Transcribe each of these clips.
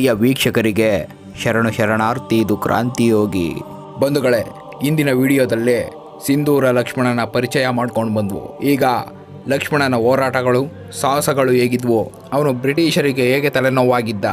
ಪ್ರಿಯ ವೀಕ್ಷಕರಿಗೆ ಶರಣು ಶರಣಾರ್ಥಿ ಇದು ಕ್ರಾಂತಿಯೋಗಿ ಬಂಧುಗಳೇ, ಇಂದಿನ ವಿಡಿಯೋದಲ್ಲಿ ಸಿಂಧೂರ ಲಕ್ಷ್ಮಣನ ಪರಿಚಯ ಮಾಡ್ಕೊಂಡು ಬಂದ್ವು. ಈಗ ಲಕ್ಷ್ಮಣನ ಹೋರಾಟಗಳು, ಸಾಹಸಗಳು ಹೇಗಿದ್ವು, ಅವನು ಬ್ರಿಟಿಷರಿಗೆ ಹೇಗೆ ತಲೆನೋವಾಗಿದ್ದ,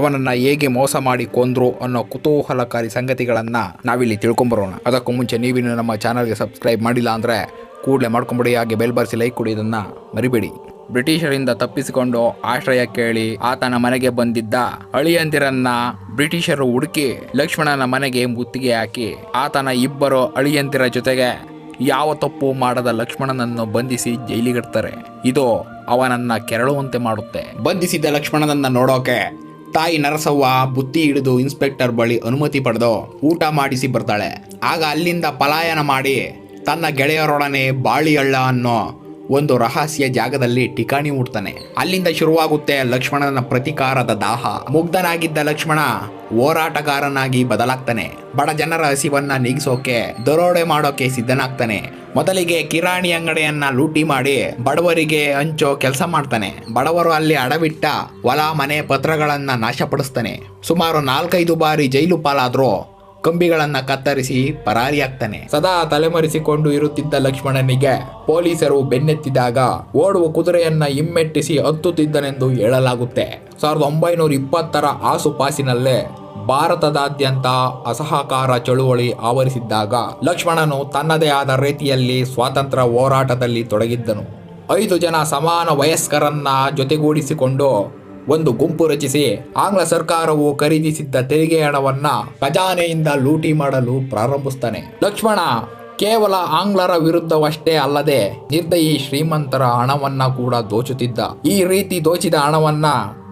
ಅವನನ್ನು ಹೇಗೆ ಮೋಸ ಮಾಡಿ ಕೊಂದ್ರು ಅನ್ನೋ ಕುತೂಹಲಕಾರಿ ಸಂಗತಿಗಳನ್ನು ನಾವಿಲ್ಲಿ ತಿಳ್ಕೊಂಬರೋಣ. ಅದಕ್ಕೂ ಮುಂಚೆ ನೀವಿನ್ನು ನಮ್ಮ ಚಾನಲ್ಗೆ ಸಬ್ಸ್ಕ್ರೈಬ್ ಮಾಡಿಲ್ಲ ಅಂದರೆ ಕೂಡಲೇ ಮಾಡ್ಕೊಂಬಿಡಿ, ಹಾಗೆ ಬೆಲ್ ಬರ್ಸಿ ಲೈಕ್ ಕೊಡೋದನ್ನು ಮರಿಬೇಡಿ. ಬ್ರಿಟಿಷರಿಂದ ತಪ್ಪಿಸಿಕೊಂಡು ಆಶ್ರಯ ಕೇಳಿ ಆತನ ಮನೆಗೆ ಬಂದಿದ್ದ ಅಳಿಯಂದಿರನ್ನ ಬ್ರಿಟಿಷರು ಹುಡುಕಿ ಲಕ್ಷ್ಮಣನ ಮನೆಗೆ ಮುತ್ತಿಗೆ ಹಾಕಿ ಆತನ ಇಬ್ಬರು ಅಳಿಯಂದಿರ ಜೊತೆಗೆ ಯಾವ ತಪ್ಪು ಮಾಡದ ಲಕ್ಷ್ಮಣನನ್ನು ಬಂಧಿಸಿ ಜೈಲಿಗಿಡ್ತಾರೆ ಇದು ಅವನನ್ನ ಕೆರಳುವಂತೆ ಮಾಡುತ್ತೆ. ಬಂಧಿಸಿದ ಲಕ್ಷ್ಮಣನನ್ನ ನೋಡೋಕೆ ತಾಯಿ ನರಸವ್ವ ಬುತ್ತಿ ಹಿಡಿದು ಇನ್ಸ್ಪೆಕ್ಟರ್ ಬಳಿ ಅನುಮತಿ ಪಡೆದು ಊಟ ಮಾಡಿಸಿ ಬರ್ತಾಳೆ. ಆಗ ಅಲ್ಲಿಂದ ಪಲಾಯನ ಮಾಡಿ ತನ್ನ ಗೆಳೆಯರೊಡನೆ ಬಾಳಿಹಳ್ಳ ಅನ್ನೋ ಒಂದು ರಹಸ್ಯ ಜಾಗದಲ್ಲಿ ಠಿಕಾಣಿ ಹುಡ್ತಾನೆ ಅಲ್ಲಿಂದ ಶುರುವಾಗುತ್ತೆ ಲಕ್ಷ್ಮಣನ ಪ್ರತಿಕಾರದ ದಾಹ. ಮುಗ್ಧನಾಗಿದ್ದ ಲಕ್ಷ್ಮಣ ಹೋರಾಟಗಾರನಾಗಿ ಬದಲಾಗ್ತಾನೆ. ಬಡ ಜನರ ಹಸಿವನ್ನ ನೀಗಿಸೋಕೆ, ದರೋಡೆ ಮಾಡೋಕೆ ಸಿದ್ಧನಾಗ್ತಾನೆ. ಮೊದಲಿಗೆ ಕಿರಾಣಿ ಅಂಗಡಿಯನ್ನ ಲೂಟಿ ಮಾಡಿ ಬಡವರಿಗೆ ಹಂಚೋ ಕೆಲಸ ಮಾಡ್ತಾನೆ. ಬಡವರು ಅಲ್ಲಿ ಅಡವಿಟ್ಟ ಹೊಲ, ಮನೆ ಪತ್ರಗಳನ್ನ ನಾಶಪಡಿಸ್ತಾನೆ. ಸುಮಾರು ನಾಲ್ಕೈದು ಬಾರಿ ಜೈಲು ಪಾಲಾದ್ರೂ ಕಂಬಿಗಳನ್ನ ಕತ್ತರಿಸಿ ಪರಾರಿಯಾಗ್ತಾನೆ ಸದಾ ತಲೆಮರೆಸಿಕೊಂಡು ಇರುತ್ತಿದ್ದ ಲಕ್ಷ್ಮಣನಿಗೆ ಪೊಲೀಸರು ಬೆನ್ನೆತ್ತಿದಾಗ ಓಡುವ ಕುದುರೆಯನ್ನ ಹಿಮ್ಮೆಟ್ಟಿಸಿ ಹತ್ತುತ್ತಿದ್ದನೆಂದು ಹೇಳಲಾಗುತ್ತೆ. ಸಾವಿರದ ಒಂಬೈನೂರ ಇಪ್ಪತ್ತರ ಆಸುಪಾಸಿನಲ್ಲೇ ಭಾರತದಾದ್ಯಂತ ಅಸಹಕಾರ ಚಳುವಳಿ ಆವರಿಸಿದ್ದಾಗ ಲಕ್ಷ್ಮಣನು ತನ್ನದೇ ಆದ ರೀತಿಯಲ್ಲಿ ಸ್ವಾತಂತ್ರ್ಯ ಹೋರಾಟದಲ್ಲಿ ತೊಡಗಿದ್ದನು. ಐದು ಜನ ಸಮಾನ ವಯಸ್ಕರನ್ನ ಜೊತೆಗೂಡಿಸಿಕೊಂಡು ಒಂದು ಗುಂಪು ರಚಿಸಿ ಆಂಗ್ಲ ಸರ್ಕಾರವು ಖರೀದಿಸಿದ್ದ ತೆರಿಗೆ ಹಣವನ್ನ ಖಜಾನೆಯಿಂದ ಲೂಟಿ ಮಾಡಲು ಪ್ರಾರಂಭಿಸ್ತಾನೆ ಲಕ್ಷ್ಮಣ, ಕೇವಲ ಆಂಗ್ಲರ ವಿರುದ್ಧವಷ್ಟೇ ಅಲ್ಲದೆ ನಿರ್ದಯಿ ಶ್ರೀಮಂತರ ಹಣವನ್ನ ಕೂಡ ದೋಚುತ್ತಿದ್ದ. ಈ ರೀತಿ ದೋಚಿದ ಹಣವನ್ನ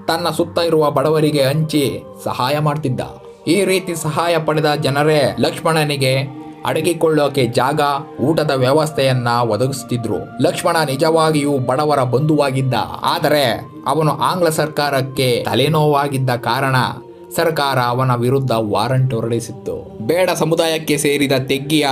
ತನ್ನ ಸುತ್ತ ಇರುವ ಬಡವರಿಗೆ ಹಂಚಿ ಸಹಾಯ ಮಾಡ್ತಿದ್ದ. ಈ ರೀತಿ ಸಹಾಯ ಪಡೆದ ಜನರೇ ಲಕ್ಷ್ಮಣನಿಗೆ ಅಡಗಿಕೊಳ್ಳೋಕೆ ಜಾಗ, ಊಟದ ವ್ಯವಸ್ಥೆಯನ್ನ ಒದಗಿಸುತ್ತಿದ್ರು ಲಕ್ಷ್ಮಣ ನಿಜವಾಗಿಯೂ ಬಡವರ ಬಂಧುವಾಗಿದ್ದ. ಆದರೆ ಅವನು ಆಂಗ್ಲ ಸರ್ಕಾರಕ್ಕೆ ತಲೆನೋವಾಗಿದ್ದ ಕಾರಣ ಸರ್ಕಾರ ಅವನ ವಿರುದ್ಧ ವಾರಂಟ್ ಹೊರಡಿಸಿತ್ತು. ಬೇಡ ಸಮುದಾಯಕ್ಕೆ ಸೇರಿದ ತೆಗ್ಗಿಯ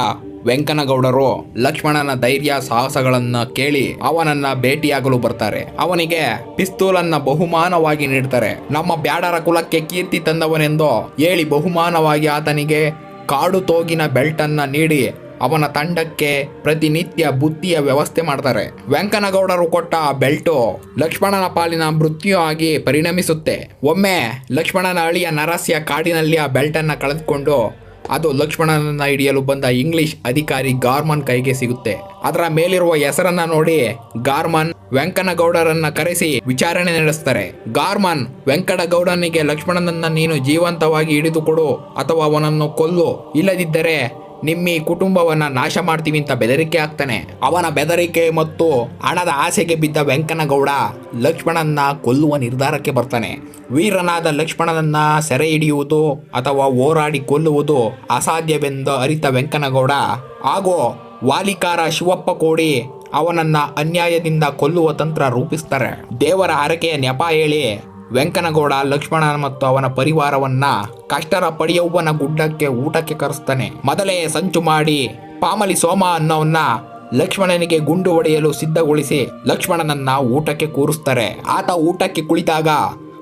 ವೆಂಕನಗೌಡರು ಲಕ್ಷ್ಮಣನ ಧೈರ್ಯ ಸಾಹಸಗಳನ್ನ ಕೇಳಿ ಅವನನ್ನ ಭೇಟಿಯಾಗಲು ಬರ್ತಾರೆ. ಅವನಿಗೆ ಪಿಸ್ತೂಲನ್ನ ಬಹುಮಾನವಾಗಿ ನೀಡ್ತಾರೆ. ನಮ್ಮ ಬ್ಯಾಡರ ಕುಲಕ್ಕೆ ಕೀರ್ತಿ ತಂದವನೆಂದು ಹೇಳಿ ಬಹುಮಾನವಾಗಿ ಆತನಿಗೆ ಕಾಡು ತೋಗಿನ ಬೆಲ್ಟನ್ನ ನೀಡಿ ಅವನ ತಂಡಕ್ಕೆ ಪ್ರತಿನಿತ್ಯ ಬುತ್ತಿಯ ವ್ಯವಸ್ಥೆ ಮಾಡ್ತಾರೆ. ವೆಂಕನಗೌಡರು ಕೊಟ್ಟ ಆ ಬೆಲ್ಟು ಲಕ್ಷ್ಮಣನ ಪಾಲಿನ ಮೃತ್ಯು ಆಗಿ ಪರಿಣಮಿಸುತ್ತೆ. ಒಮ್ಮೆ ಲಕ್ಷ್ಮಣನ ಅಳಿಯ ನರಸ್ಯ ಕಾಡಿನಲ್ಲಿ ಆ ಬೆಲ್ಟನ್ನು ಕಳೆದುಕೊಂಡು ಅದು ಲಕ್ಷ್ಮಣನನ್ನ ಹಿಡಿಯಲು ಬಂದ ಇಂಗ್ಲಿಷ್ ಅಧಿಕಾರಿ ಗಾರ್ಮನ್ ಕೈಗೆ ಸಿಗುತ್ತೆ. ಅದರ ಮೇಲಿರುವ ಹೆಸರನ್ನ ನೋಡಿ ಗಾರ್ಮನ್ ವೆಂಕನಗೌಡರನ್ನ ಕರೆಸಿ ವಿಚಾರಣೆ ನಡೆಸ್ತಾರೆ. ಗಾರ್ಮನ್, ವೆಂಕಟಗೌಡನಿಗೆ ಲಕ್ಷ್ಮಣನನ್ನ ನೀನು ಜೀವಂತವಾಗಿ ಹಿಡಿದುಕೊಡು ಅಥವಾ ಅವನನ್ನು ಕೊಲ್ಲು. ಇಲ್ಲದಿದ್ದರೆ ನಿಮ್ಮಿ ಕುಟುಂಬವನ್ನು ನಾಶ ಮಾಡ್ತೀವಿ ಅಂತ ಬೆದರಿಕೆ ಆಗ್ತಾನೆ. ಅವನ ಬೆದರಿಕೆ ಮತ್ತು ಹಣದ ಆಸೆಗೆ ಬಿದ್ದ ವೆಂಕನಗೌಡ ಲಕ್ಷ್ಮಣನ್ನ ಕೊಲ್ಲುವ ನಿರ್ಧಾರಕ್ಕೆ ಬರ್ತಾನೆ. ವೀರನಾದ ಲಕ್ಷ್ಮಣನನ್ನ ಸೆರೆ ಹಿಡಿಯುವುದು ಅಥವಾ ಹೋರಾಡಿ ಕೊಲ್ಲುವುದು ಅಸಾಧ್ಯವೆಂದು ಅರಿತ ವೆಂಕನಗೌಡ ಹಾಗೂ ವಾಲಿಕಾರ ಶಿವಪ್ಪ ಕೋಡಿ, ಅವನನ್ನ ಅನ್ಯಾಯದಿಂದ ಕೊಲ್ಲುವ ತಂತ್ರ ರೂಪಿಸ್ತಾರೆ. ದೇವರ ಹರಕೆಯ ನೆಪ ಹೇಳಿ ವೆಂಕನಗೌಡ, ಲಕ್ಷ್ಮಣ ಮತ್ತು ಅವನ ಪರಿವಾರವನ್ನ ಕಷ್ಟರ ಪಡಿಯವ್ವನ ಗುಡ್ಡಕ್ಕೆ ಊಟಕ್ಕೆ ಕರೆಸ್ತಾನೆ. ಮೊದಲೇ ಸಂಚು ಮಾಡಿ ಪಾಮಲಿ ಸೋಮ ಅನ್ನೋವನ್ನ ಲಕ್ಷ್ಮಣನಿಗೆ ಗುಂಡು ಹೊಡೆಯಲು ಸಿದ್ಧಗೊಳಿಸಿ ಲಕ್ಷ್ಮಣನನ್ನ ಊಟಕ್ಕೆ ಕೂರಿಸ್ತಾರೆ. ಆತ ಊಟಕ್ಕೆ ಕುಳಿತಾಗ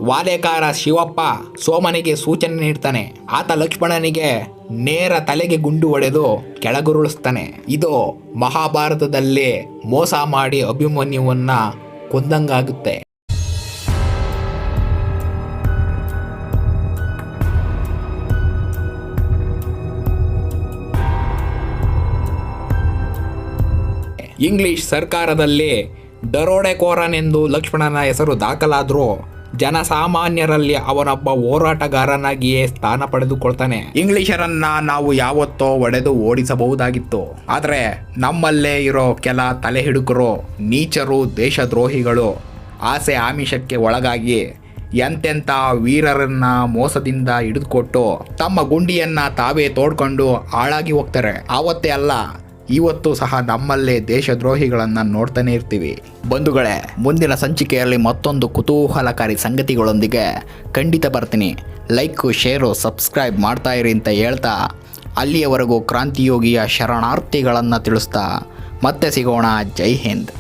ವಾಲೆಕಾರ ಶಿವಪ್ಪ ಸೋಮನಿಗೆ ಸೂಚನೆ ನೀಡ್ತಾನೆ. ಆತ ಲಕ್ಷ್ಮಣನಿಗೆ ನೇರ ತಲೆಗೆ ಗುಂಡು ಹೊಡೆದು ಕೆಳಗುರುಳಿಸ್ತಾನೆ. ಇದು ಮಹಾಭಾರತದಲ್ಲಿ ಮೋಸ ಮಾಡಿ ಅಭಿಮನ್ಯುವನ್ನ ಕೊಂದಂಗಾಗುತ್ತೆ. ಇಂಗ್ಲಿಷ್ ಸರ್ಕಾರದಲ್ಲಿ ದರೋಡೆಕೋರನೆಂದು ಲಕ್ಷ್ಮಣನ ಹೆಸರು ದಾಖಲಾದರೂ ಜನಸಾಮಾನ್ಯರಲ್ಲಿ ಅವನೊಬ್ಬ ಹೋರಾಟಗಾರನಾಗಿಯೇ ಸ್ಥಾನ ಪಡೆದುಕೊಳ್ತಾನೆ. ಇಂಗ್ಲಿಷರನ್ನ ನಾವು ಯಾವತ್ತೋ ಒಡೆದು ಓಡಿಸಬಹುದಾಗಿತ್ತು. ಆದರೆ ನಮ್ಮಲ್ಲೇ ಇರೋ ಕೆಲ ತಲೆ ಹಿಡುಕರು ನೀಚರು, ದೇಶದ್ರೋಹಿಗಳು ಆಸೆ ಆಮಿಷಕ್ಕೆ ಒಳಗಾಗಿ ಎಂತೆಂಥ ವೀರರನ್ನ ಮೋಸದಿಂದ ಹಿಡಿದುಕೊಟ್ಟು ತಮ್ಮ ಗುಂಡಿಯನ್ನ ತಾವೇ ತೋಡ್ಕೊಂಡು ಹಾಳಾಗಿ ಹೋಗ್ತಾರೆ. ಆವತ್ತೇ ಅಲ್ಲ ಇವತ್ತು ಸಹ ನಮ್ಮಲ್ಲೇ ದೇಶದ್ರೋಹಿಗಳನ್ನು ನೋಡ್ತಾನೆ ಇರ್ತೀವಿ. ಬಂಧುಗಳೇ, ಮುಂದಿನ ಸಂಚಿಕೆಯಲ್ಲಿ ಮತ್ತೊಂದು ಕುತೂಹಲಕಾರಿ ಸಂಗತಿಗಳೊಂದಿಗೆ ಖಂಡಿತ ಬರ್ತೀನಿ. ಲೈಕು, ಶೇರು, ಸಬ್ಸ್ಕ್ರೈಬ್ ಮಾಡ್ತಾ ಇರಿ ಅಂತ ಹೇಳ್ತಾ ಅಲ್ಲಿಯವರೆಗೂ ಕ್ರಾಂತಿಯೋಗಿಯ ಶರಣಾರ್ಥಿಗಳನ್ನು ತಿಳಿಸ್ತಾ ಮತ್ತೆ ಸಿಗೋಣ. ಜೈ ಹಿಂದ್.